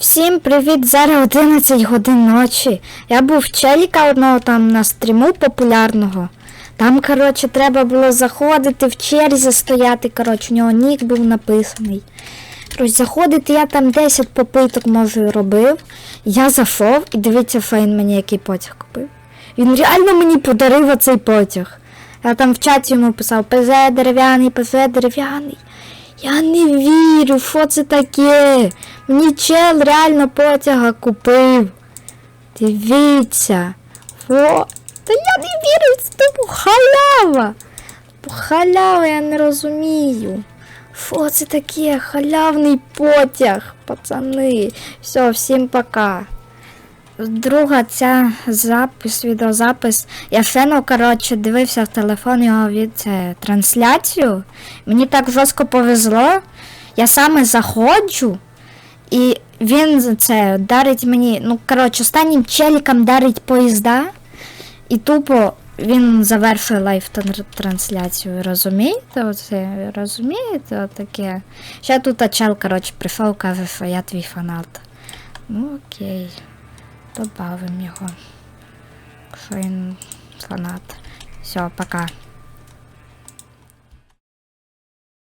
Всім привіт! Зараз 11 годин ночі. Я був челіка одного там на стріму популярного. Там, коротше, треба було заходити в черзі стояти. Коротше, у нього нік був написаний. Коротше, заходити я там 10 попиток, може, робив. Я зайшов і дивіться, Фейн мені який потяг купив. Він реально мені подарив оцей потяг. Я там в чаті йому писав ПЗ дерев'яний, ПЗ дерев'яний. Я не вірю, що це таке? Мені чел реально потяга купив. Дивіться. О, та я не вірю, це халява. Халява, я не розумію. Що це таке? Халявний потяг, пацани. Все, всім пока. Друга ця запис, відеозапис. Я фено, коротше, дивився в телефон його від е, трансляцію. Мені так жорстко повезло. Я саме заходжу, і він це дарить мені, ну, коротше, останнім челікам дарить поїзда. І тупо він завершує лайв тр- трансляцію. Розумієте? Оце, розумієте? Отаке. Ще тут чел, коротше, прийшов, каже, що я твій фанат. Ну окей. Добавим його. якщо він фанат. Все, пока.